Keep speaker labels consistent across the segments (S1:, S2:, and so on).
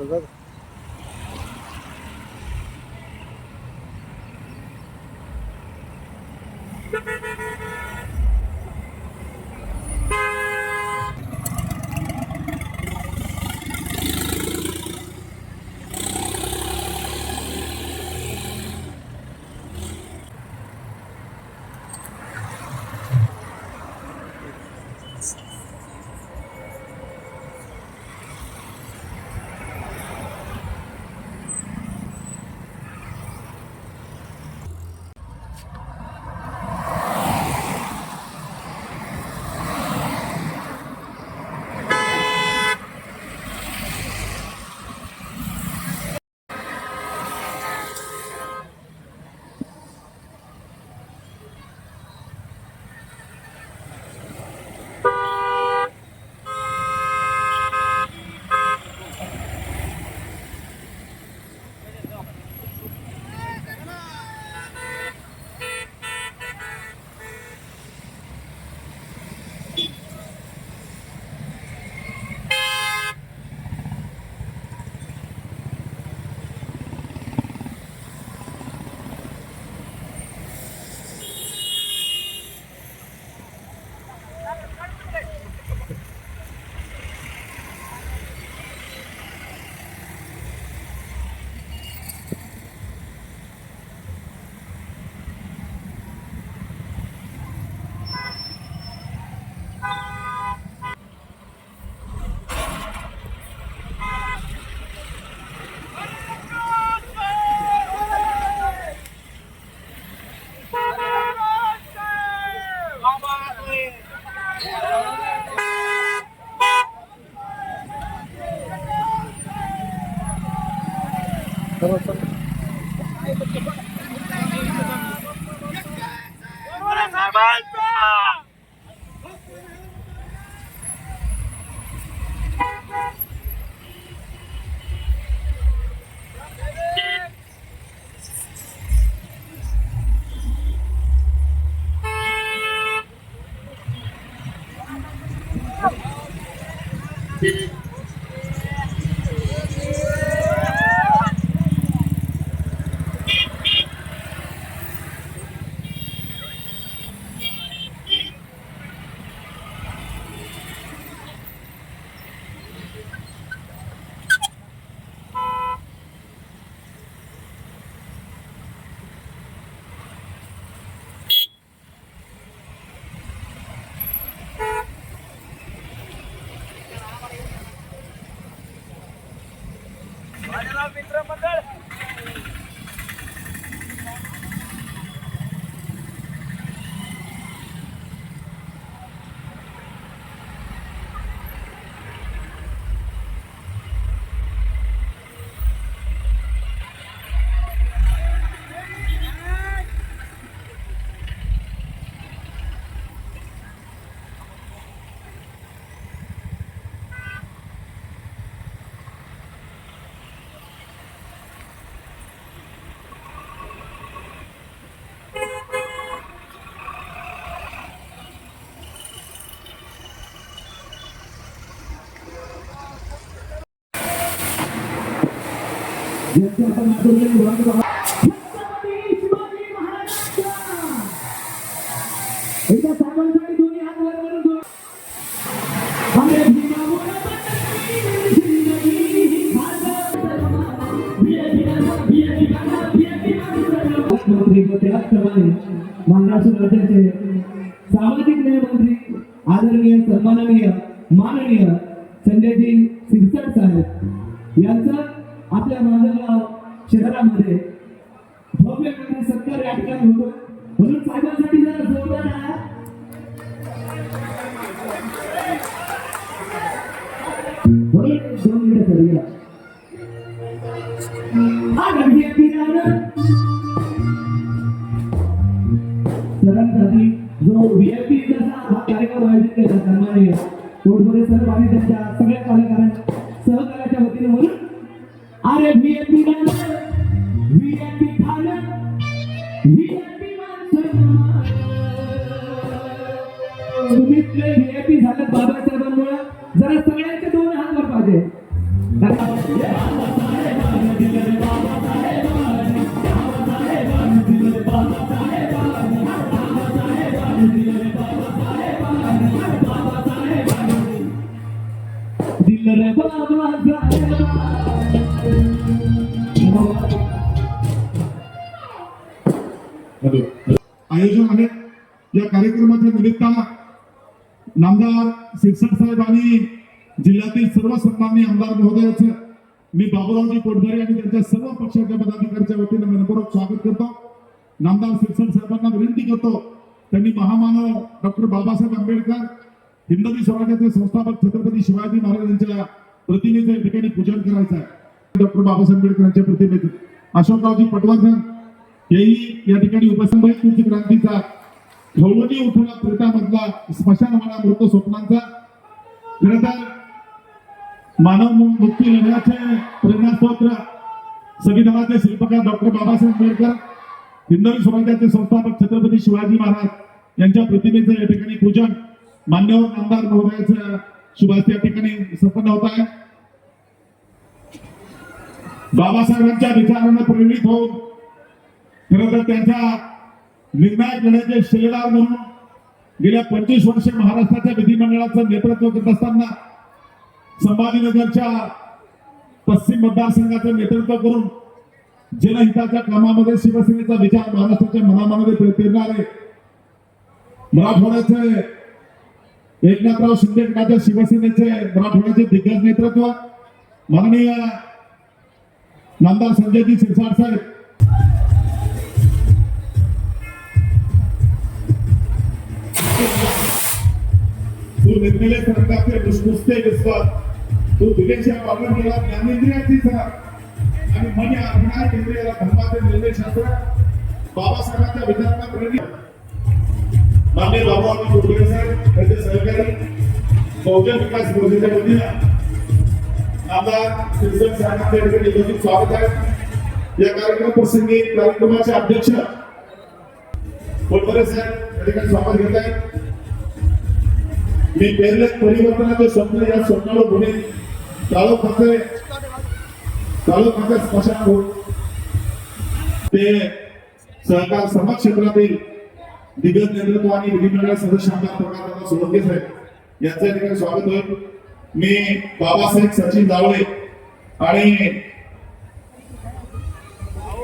S1: Exato. Thank 走吧走 Maharashtra राज्याचे सामाजिक न्याय मंत्री आदरणीय सन्माननीय माननीय संजयजी सिरसाट साहेब यांचा आपल्या माजलगाव शहरामध्ये भव्य प्रकारे सत्कार या ठिकाणी होतो. म्हणून साहेबांसाठी जरा जोरदार म्हणून दोन मिनिटं करूया. आगळी सरांसाठी जो व्हीआयपी जसा हा कार्यक्रम आयोजित केला सन्माननीय कोटभरे सर आणि त्यांच्या सगळ्या कार्यकारांच्या अरे
S2: आमदार महोदयाचं मी बाबुरावजी पोटभरे आणि त्यांच्या सर्व पक्षाच्या पदाधिकाऱ्यांच्या वतीनं मनपूर्वक स्वागत करतो. नामदार शिरसाट साहेबांना विनंती करतो. त्यांनी महामानव डॉक्टर बाबासाहेब आंबेडकर हिंदवी स्वराज्याचे संस्थापक छत्रपती शिवाजी महाराजांच्या प्रतिमेचं या ठिकाणी पूजन करायचं आहे. डॉक्टर बाबासाहेब आंबेडकरांच्या प्रतिमेचं. अशोकरावजी पटवर्धन हेही या ठिकाणी उपस्थित क्रांतीचा खवळणी उठवला प्रेतामधला स्मशानवाडा मृत स्वप्नांचा. खरं तर मानव मुक्ती लढ्याचे प्रेरणास्त्रोत्र संविधानाचे शिल्पकार डॉक्टर बाबासाहेब आंबेडकर हिंदवी स्वराज्याचे संस्थापक छत्रपती शिवाजी महाराज यांच्या प्रतिमेचं या ठिकाणी पूजन. मान्यवर आमदार महोदयाचं शुभास या ठिकाणी संपन्न होत आहे. बाबासाहेबांच्या विचारांना प्रेरित होऊन खरं तर त्यांच्या निर्णायक लढ्याचे शिलेदार म्हणून गेल्या पंचवीस वर्षे महाराष्ट्राच्या विधिमंडळाचं नेतृत्व करत असताना संभाजीनगरच्या पश्चिम मतदारसंघाचं नेतृत्व करून जनहिताच्या कामामध्ये शिवसेनेचा विचार महाराष्ट्राच्या मनामध्ये पेरणारे मराठवाड्याचे एकनाथराव शिंदे गटाच्या शिवसेनेचे मराठवाड्याचे दिग्गज नेतृत्व माननीय नामदार संजयजी शिरसाट साहेब. तू सरकारचे दुष्पुस्ते विश्वास. तू दिलेच्या पावलांना ज्ञानेंद्रियाची सर आणि मन या केंद्रियाला धर्माचे निर्णय शास्त्र बाबासाहेबांच्या विचारांना प्रेरित. मान्य बाबाजी कुटुंबे साहेब त्यांचे सहकारी बहुजन विकास मोर्चाच्या वतीनं आमदार शिरसट साहेबांच्या ठिकाणी नियोजित स्वागत आहे. या कार्यक्रम प्रसंगी कार्यक्रमाचे अध्यक्ष कोटबरे साहेब या ठिकाणी स्वागत घेत आहेत. मी पेरले परिवर्तनाचे स्वप्न या स्वप्नाला पुढे चालू खाते चालू स्मशान होत ते सहकार समाज क्षेत्रातील दिग्गज नेतृत्व आणि विधिमंडळ सदस्य आमदार प्रकाशदादा सोळंके साहेब यांचं या ठिकाणी स्वागत होईल. मी बाबासाहेब सचिन जावळे आणि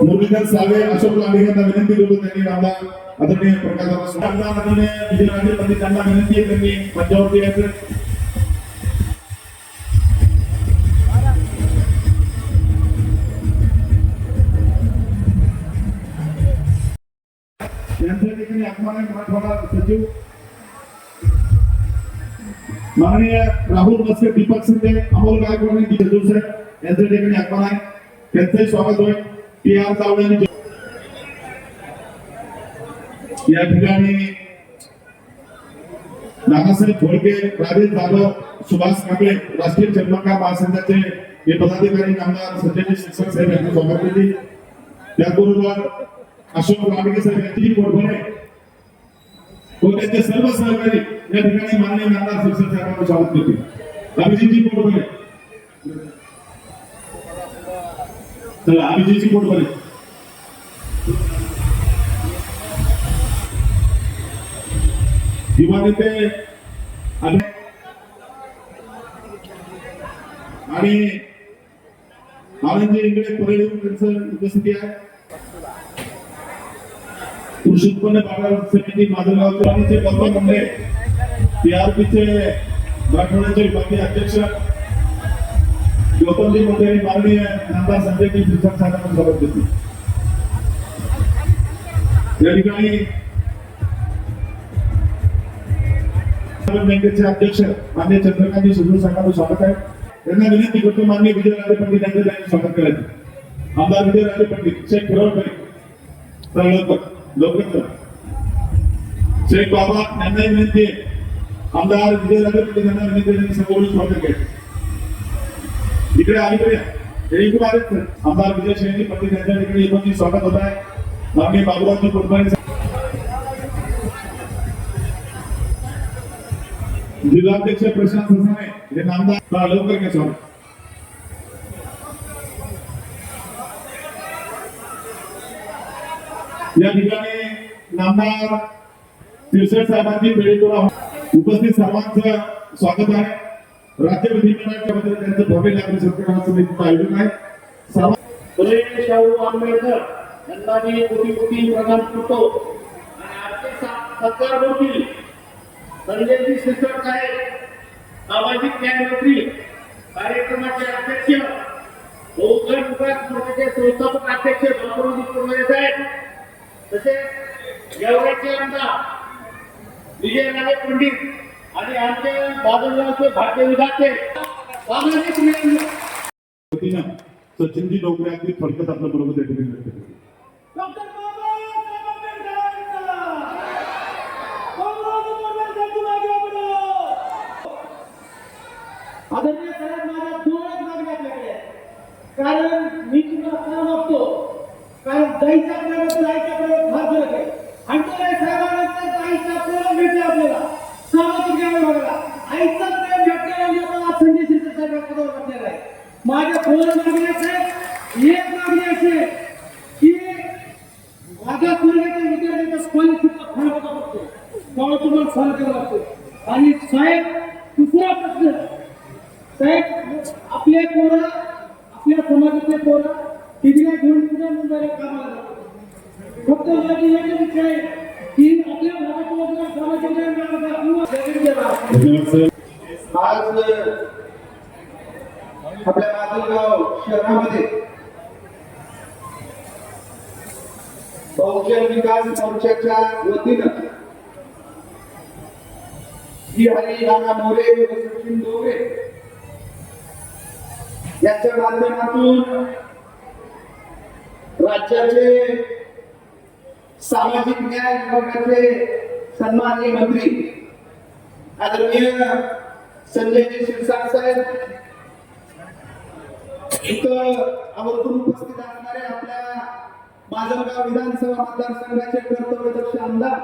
S2: मुरलीधर सावे अशोक लांडेकरांना विनंती करतो. त्यांनी आमदार आदरणीय प्रकाशदादा आमदार आदरणीय विजयराजे पंडित यांना विनंती आहे त्यांनी मंचावरती माननीय राहुल बसके दीपक शिंदे अमोल गायकवाड आणि दीपक साहेब यांच्या ठिकाणी आगमन आहे. त्यांचंही स्वागत होईल. टी आर चावडे यांनी या ठिकाणी नानासाहेब थोडके राजेश जाधव सुभाष कांबळे राष्ट्रीय चर्मकार महासंघाचे हे पदाधिकारी आमदार संजय शिक्षक साहेब यांनी स्वागत केली त्याचबरोबर अशोक लांडगे साहेब यांची कोरबने व त्यांचे सर्व सहकारी या ठिकाणी माननीय नामदार शिक्षक साहेबांना स्वागत करते. अभिजितजी कोरबने चला अभिजितजी पोट बरे दिवाणी ते आणि आणि आनंदी इंगळे परळी त्यांचं उपस्थिती आहे. कृषी उत्पन्न बाजार समिती माजलगावचे आणि ते गौतम मुंडे टीआरपीचे मराठवाड्याचे विभागीय अध्यक्ष गौतमजी मुंडे आणि माननीय नामदार संजयजी शिक्षक साहेबांना सोबत घेतली या ठिकाणी बँकेचे अध्यक्ष मान्य चंद्रकांत सुधीर साहेबांचं स्वागत आहे. त्यांना विनंती करतो मान्य विजयराजे पंडित यांचं त्यांनी स्वागत करायचं. आमदार विजयराजे पंडित शेख फिरोडकर चला लवकर शेख बाबा यांनाही विनंती आहे. आमदार विजयनगर पंडित यांना विनंती त्यांनी स्वागत इकडे अलीकडे हे इकडे आलेत सर. आमदार विजय शेळके पंडित यांच्या तिकडे येऊन स्वागत होत आहे. माननीय बाबुरावजी कुलकर्णी जिल्हाध्यक्ष प्रशांत ससाने हे नामदार लवकर घ्या स्वागत. या ठिकाणी नामदार शिरसाट साहेबांची प्रेरितोरा उपस्थित सर्वांचं स्वागत आहे. राज्य विधिमंडळाच्या वतीने त्यांचं भव्य नागरिक सत्कार समितीचं आयोजन आहे. सर्व
S3: फुले शाहू आंबेडकर यांना मी कोटी कोटी प्रदान करतो. आणि आजचे सत्कार होतील संजयजी शिरसाट साहेब सामाजिक न्याय मंत्री कार्यक्रमाचे अध्यक्ष बहुजन विकास मोर्चाचे संस्थापक अध्यक्ष बाबुरावजी कुर्मे साहेब तसेच गेवराचे आमदार विजयराजे पंडित आणि आमचे बाजूगावचे भारतीय विधाते सामाजिक न्याय
S2: वतीनं सचिनजी डोकरे अगदी थोडक्यात आपल्या बरोबर त्या ठिकाणी.
S3: डॉक्टर. आदरणीय साहेब माझ्या दोनच मागण्या आपल्याकडे. कारण मी तुला का मागतो कारण आईच्या माझ्या दोन आहेत एक मागणी आहे की माझ्या कोल्ह्याच्या विद्यार्थ्यांचा स्कॉलरशिपचा फंड होता बघतो त्यामुळे तुम्हाला फॉलो करावा लागतो. आणि साहेब दुसरा प्रश्न. साहेब आपले पोरं आपल्या समाजातले पोरं डिग्र्या घेऊन पुढे मुंबईला कामाला जातात. फक्त माझी एकच इच्छा आहे की आपल्या
S2: धन्यवाद साहेब.
S4: आज आपल्या विकास मोरे व सचिन यांच्या माध्यमातून राज्याचे सामाजिक न्याय विभागाचे सन्माननीय मंत्री आदरणीय संजयजी शिरसाट साहेब इथं आवर्जून उपस्थित असणारे आपल्या माजलगाव विधानसभा मतदारसंघाचे कर्तव्यदक्ष आमदार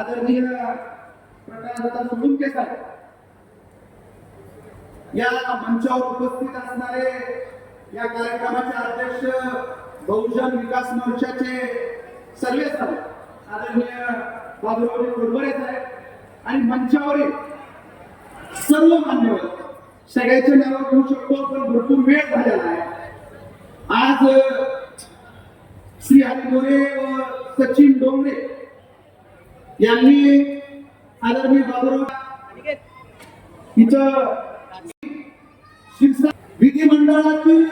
S4: आदरणीय प्रकाशदादा सोळुंके साहेब. या मंचावर उपस्थित असणारे या कार्यक्रमाचे अध्यक्ष बहुजन विकास मोर्चाचे सर्वे साहेब आदरणीय बाबुरावजी कुरबरे साहेब. आणि मंचावरील सर्व मान्यवर सगळ्याचे नाव घेऊ शकतो पण भरपूर वेळ झालेला आहे. आज श्री हरिमोरे व सचिन डोंगरे यांनी आदरणीय बाबुराव इथं विधिमंडळातील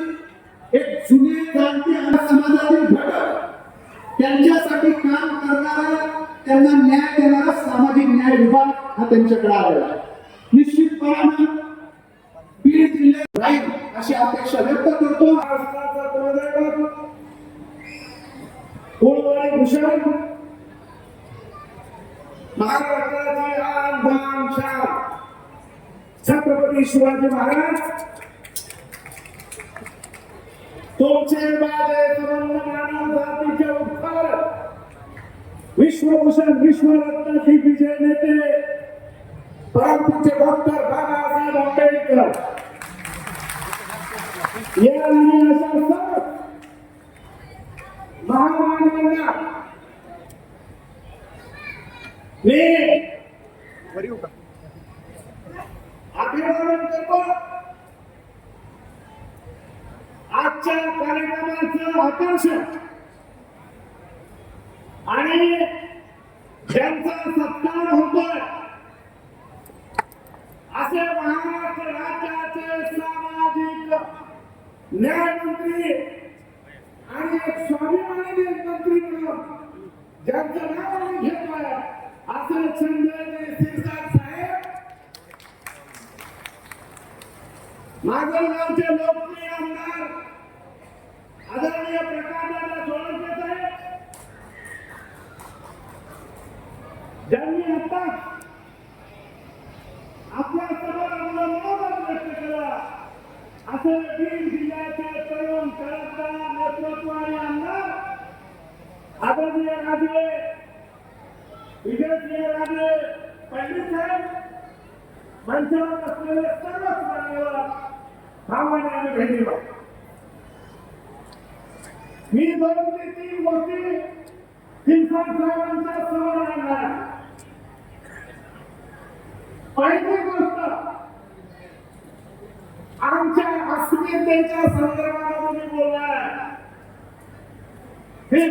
S4: एक जुने क्रांती आणि समाजातील घटक त्यांच्यासाठी काम करणारा त्यांना न्याय देणारा सामाजिक न्याय विभाग हा त्यांच्याकडे आलेला आहे. निश्चितपणाने बीड जिल्ह्यात राहील अशी अपेक्षा व्यक्त करतो
S3: महाराष्ट्राचा कुलदैवत कुलवाडी भूषण महाराष्ट्राची आन बान शान छत्रपती शिवाजी महाराज तुमचे माझे सर्व मानव जातीचे उत्तर विश्वभूषण विश्वरत्नाची विजय नेते परमपूज्य डॉक्टर बाबासाहेब आंबेडकर या आणि अशा सर्व महामानवांना मी अभिवादन करतो आजच्या आणि ज्यांचा सत्कार होतोय असे महाराष्ट्र राज्याचे सामाजिक न्यायमंत्री आणि एक स्वाभिमानी मंत्री म्हणून ज्यांचं नाव आम्ही घेतोय असं संजय शिरसाट साहेब. माजलगावचे लोकप्रिय आमदार आदरणीय प्रकाशदादा सोळंके साहेब ज्यांनी आता आपल्या समाजाला मनोबल व्यक्त केला असं बीड जिल्ह्याचे तरुण कलाकार नेतृत्व आणि आमदार आदरणीय राजे विजयसिंह राजे पंडित साहेब मंचावर असलेले सर्व मान्यवर भावाने आणि बहिणीवर मी दोन ते तीन गोष्टी शिरसाट साहेबांच्या समोर आणणार पहिली गोष्ट आमच्या अस्मितेच्या संदर्भात तुम्ही बोलणार. हे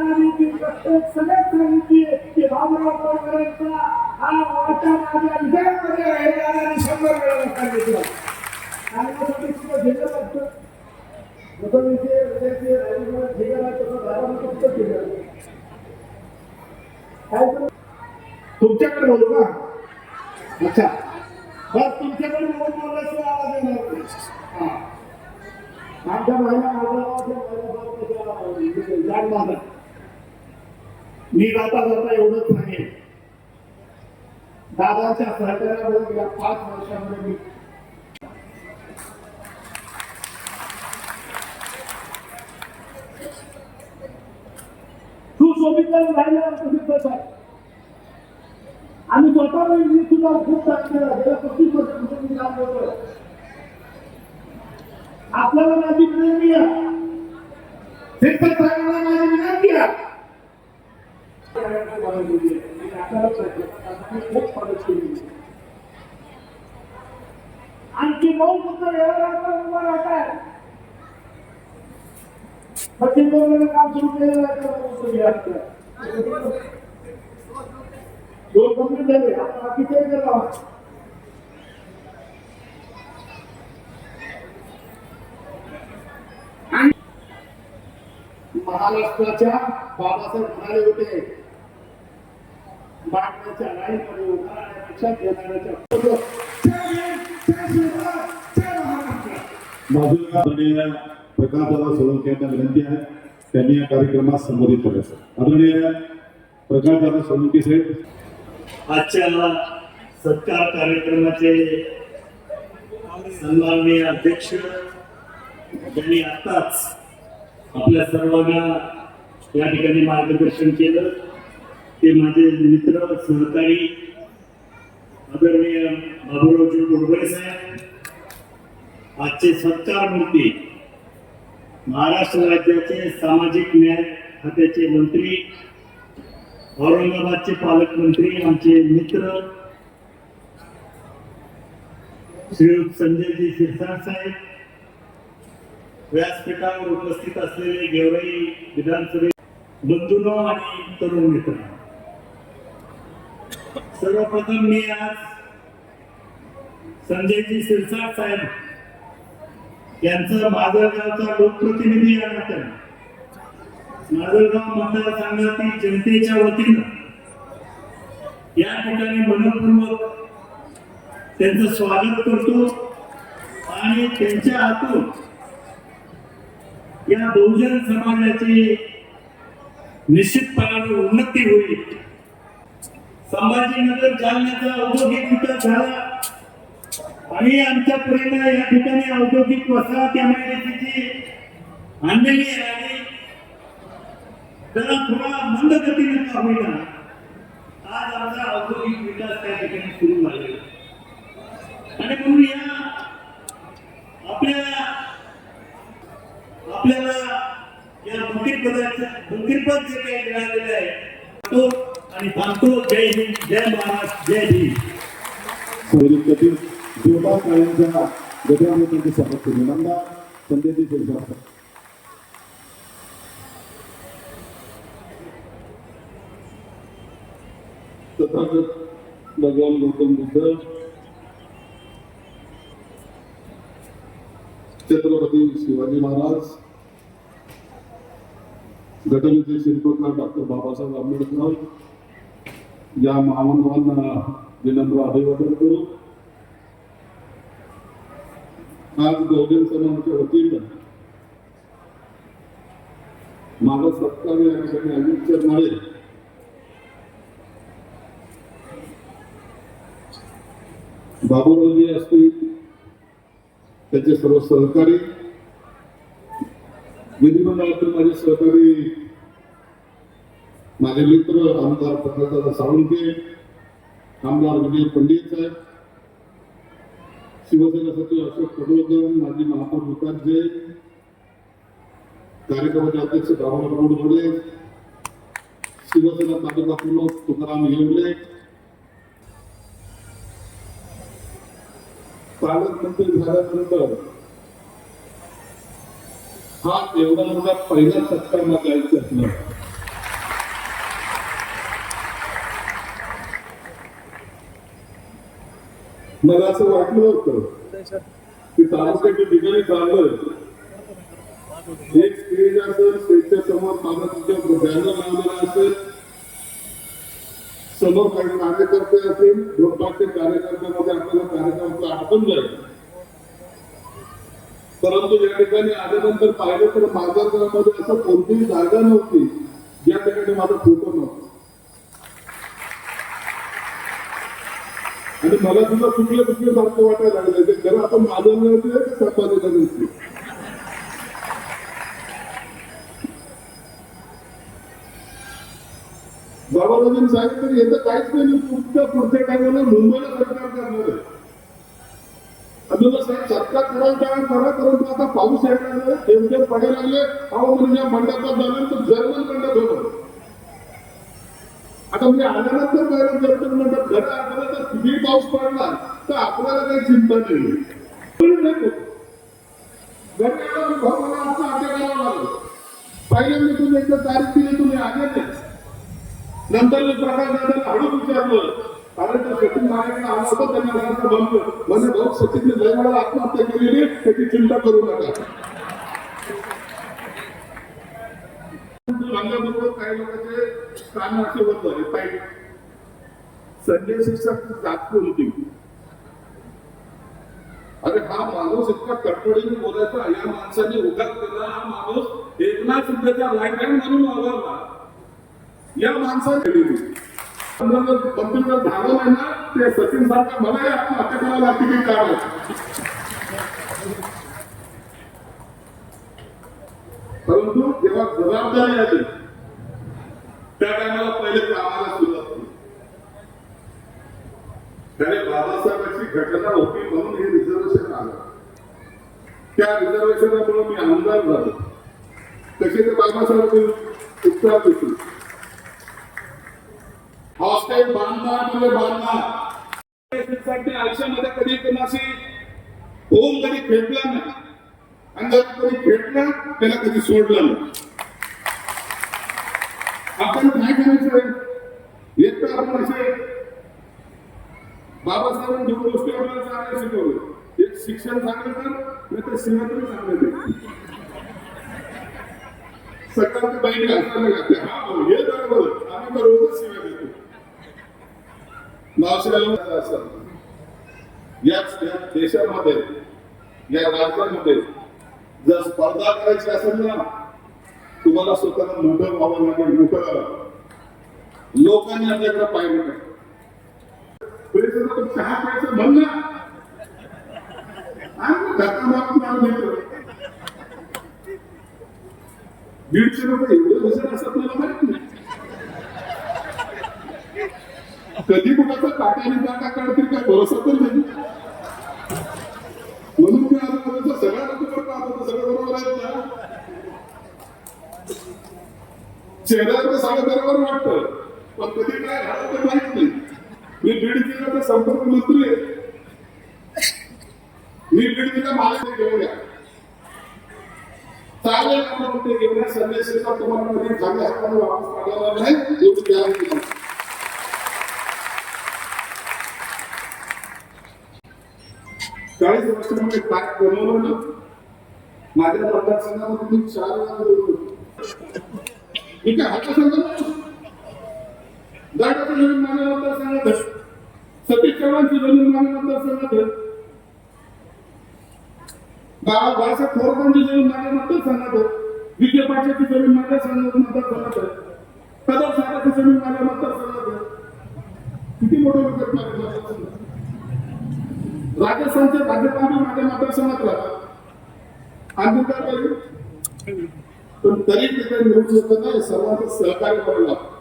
S3: आम्ही दिवे प्रत्येक सगळ्यात सांगितली की बाबुराव तोडकरांचा हा माझ्या विजयामध्ये राहिला आणि शंभर वेळा सांगितलं सांगण्यासाठी सुद्धा झेलत असतं जसं विषय राजकीय सुद्धा काय तुमच्याकडे बोलू का? अच्छा. बस तुमच्याकडे बोलून बोलायचं आवाज येणार हा. आमच्या महिला आजाराच्या जाण माझा मी जाता जाता एवढंच सांगेन. दादाच्या सहकार्यामुळे गेल्या पाच वर्षामध्ये मी सुशोभीकरण राहिलं प्रसिद्धच आहे आम्ही स्वतः मी सुद्धा खूप काम गेल्या पस्तीस वर्षापासून मी काम करतोय आपल्याला माझी विनंती आहे. शिक्षक साहेबांना माझी विनंती आहे. आणखी नऊ पुत्र एवढा उभा राहतात आहे मग काम सुरू केलेलं आहे दोन कंप्लीट झाले आता बाकीचे गेला महाराष्ट्राच्या बाबासाहेब म्हणाले होते मागण्याच्या लाईनमध्ये उभा राहण्यापेक्षा
S5: बाजूला आदरणीय प्रकाशदादा सोळंके यांना विनंती आहे त्यांनी या कार्यक्रमात संबोधित करायचं आदरणीय प्रकाशदादा सोळंके साहेब.
S6: आजच्या सत्कार कार्यक्रमाचे सन्माननीय अध्यक्ष यांनी आताच आपल्या सर्वांना या ठिकाणी मार्गदर्शन केलं. ते माझे मित्र, सहकारी, आदरणीय बाबूरावजी गोडबळे साहेब, आजचे सत्कार मूर्ती महाराष्ट्र राज्याचे सामाजिक न्याय खात्याचे मंत्री, औरंगाबादचे पालकमंत्री, आमचे मित्र, श्री संजयजी शिरसाट साहेब, व्यासपीठावर उपस्थित असलेले गेवराई विधानसभे बंधूनो आणि तरुण मित्र सर्वप्रथम मी आज संजयजी शिरसाट साहेब यांचं माजलगावचा लोकप्रतिनिधी या नात्याने. माजलगाव मतदारसंघातील जनतेच्या वतीनं या ठिकाणी मनपूर्वक त्यांचं स्वागत करतो आणि त्यांच्या हातून या बहुजन समाजाची निश्चितपणाने उन्नती होईल. संभाजीनगर जालन्याचा औद्योगिक विकास झाला. आणि आमच्या पुरेला या ठिकाणी औद्योगिक वसाहत या एमआयडीसीची आणलेली आहे त्याला थोडा मंद गतीने का होईना सुरू झालेला आणि म्हणून या आपल्याला आपल्याला या मंत्रिपदाचं मंत्रिपद जे काही मिळालेलं आहे तो आणि सांगतो जय हिंद जय महाराष्ट्र जय भीम.
S5: संगीततील जोरदार काळ्यांच्या गजराने त्यांचे स्वागत केले नंदा संजयजी शिरसाट. तथागत भगवान गौतम बुद्ध छत्रपती शिवाजी महाराज घटनेचे शिल्पकार डॉक्टर बाबासाहेब आंबेडकर या महामानवांना विनम्र अभिवादन करू आज बहुजन समाजाच्या वतीनं मागं सत्तावी या ठिकाणी अजित चरनाळे बाबूरावजी असतील त्याचे सर्व सहकारी विधिमंडळातील माझे सहकारी माझे मित्र आमदार प्रकाशदादा साळुंके आमदार विजय पंडित साहेब शिवसेना सचिव अशोक पडवळकर माजी महापौर विकास जैन कार्यक्रमाचे अध्यक्ष बाबा गोडे शिवसेना तालुका प्रमुख तुकाराम येवले पालकमंत्री झाल्यानंतर हा एवढा मोठा पहिला सत्कार मला जायचा मला असं वाटलं होतं. की तालुक्याच्या ठिकाणी चाललोय. एक स्टेज असेल स्टेजच्या समोर माझा बॅनर लावलेला असेल समोर काही कार्यकर्ते असतील दोन पाचशे कार्यकर्त्यामध्ये आपल्याला कार्यक्रम आठवून जाईल परंतु या ठिकाणी आल्यानंतर पाहिलं तर माझ्या घरामध्ये असं कोणतीही जागा नव्हती. ज्या ठिकाणी माझा फोटो नव्हता. आणि मला सुद्धा चुकलं चुकलं सारखं वाटायला लागलं. ते खरं आपण माझं नव्हते का संपादिका नव्हती साहेब सांगितलं येतं काहीच नाही पुढच्या पुढच्या टायमाला मुंबईला सरकार करणार आहे. अजून साहेब सत्ता करायला काय करा? परंतु आता पाऊस यायला लागले थेंब थेंब पडायला लागले. अहो म्हणजे या मंडपात झाल्यानंतर जर्मन मंडप होतं. आता म्हणजे आल्यानंतर पहिलं करतो म्हणतात खरं आपल्याला जर किती पाऊस पडला तर आपल्याला काही चिंता नाही. घरी आल्यावर मला आता अटक करावं लागलं पहिल्यांदा तुम्ही एकदा तारीख दिली तुम्ही आले नाही. नंतर मी प्रकाश दादाला हळूच विचारलं कारण त्या सचिन नारायण आला होता त्यांना घराचा बंद म्हणजे भाऊ सचिनने लय वेळा आत्महत्या केलेली त्याची चिंता करू नका. रंगाबरोबर काही लोकांचे कान असे होत झाले पाहिजे संजय शिक्षक जात होती अरे हा माणूस इतका कटकडीने बोलायचा या माणसाने उघात केला हा माणूस एकनाथ शिंदेचा राईट हँड म्हणून वावरला. या माणसाने मंत्री झालं नाही ना ते सचिन सारखा मला आत्महत्या करायला तिकीट काढलं परंतु जेव्हा जबाबदारी आली त्या टायमाला पहिले कामाला सुरुवात केली त्याने बाबासाहेबांची घटना होती म्हणून हे रिझर्वेशन आलं. त्या रिझर्वेशनामुळे मी आमदार झालो. तसे ते बाबासाहेब उत्तर देतील हॉस्टेल बांधणार म्हणजे बांधणार. साठी आयुष्यामध्ये कधी कोणाशी होऊन कधी भेटला नाही. आणि कोणी कधी त्याला कधी सोडलं आपण काय करायचं येत आपण असे बाबासाहेबांनी दोन गोष्टी आपल्याला चांगल्या शिकवलं. एक शिक्षण चांगलं तर नाही तर सिंहातून चांगलं दे. सकाळची बहिणी हसायला लागते? हा हे बरोबर. आम्ही तर रोजच सेवा देतो. मावशीला असं याच या देशामध्ये या राज्यामध्ये जर स्पर्धा करायची असेल ना तुम्हाला स्वतःला मोठं व्हावं लागेल मोठं लोकांनी आपल्याकडे पाहिलं नाही. चहा प्यायचं म्हण दीडशे रुपये एवढे हुशार असतात मला माहीत नाही. कधी कुणाचा काट्याने जागा काढतील काय भरोसा पण नाही म्हणून मी आजूबाजूच्या सगळ्या लोकांवर पाहतो तर सगळं बरोबर आहेत ना चेहऱ्यावर सगळं बरोबर वाटत. पण कधी काय झालं ते माहीत नाही. मी बीड जिल्ह्याचा संपर्क मंत्री आहे. मी बीड जिल्हा महाराष्ट्र घेऊन या. चालेल आपण घेऊन या? संदेशाचा तुम्हाला चांगल्या हाताने वापस पाठवणार नाही एवढी गॅरंटी चाळीस वर्षामध्ये काय बनवलं ना माझ्या मतदारसंघामध्ये मी चार वेळा इथे आलो. मी काय हात जमीन माझ्या मतदारसंघात आहे. सतीश चव्हाणची जमीन माझ्या मतदारसंघात आहे. बाळा बाळासाहेब थोरातांची जमीन माझ्या मतदारसंघात आहे. विखे पाटलाची जमीन माझ्या संघात मतदारसंघात आहे कदम साहेबांची जमीन माझ्या मतदारसंघात आहे किती मोठे विकत मागे राजस्थानचे राज्यपाल माझ्या मतदारसंघात राहतात आंबेडकर पण तरी तिथे मिळू शकत नाही सर्वांचं सहकार्य करावं लागतं.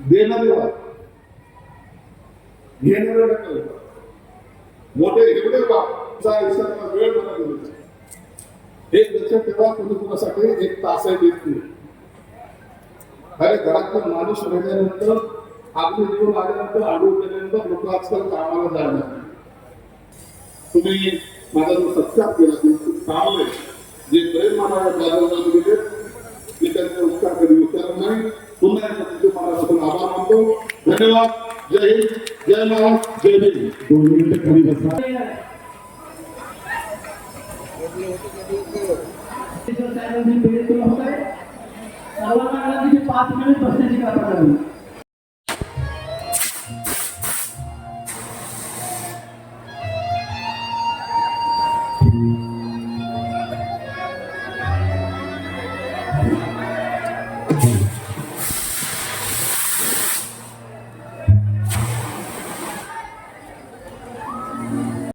S5: देणार घेणार मोठे एवढे बापचा इशारा वेळ मला दिला एक लक्षात ठेवा तुम्ही कुणासाठी एक तास आहे देत नाही. अरे घरातला माणूस राहिल्यानंतर आपले जीवन आल्यानंतर आढळून गेल्यानंतर लोक आजकाल कामाला जाणार तुम्ही माझा सत्कार केला. तुम्ही चांगले जे प्रेम मला बाजारात दिले मी त्यांचा उपकार कधी विचारत नाही. पुन्हा एकदा तुमचे मनापासून आभार मानतो. धन्यवाद. जय हिंद. जय महाराज जय भीम. दोन मिनिटं खाली बसा.
S3: सर्वांना पाच मिनिट बसण्याची कल्पना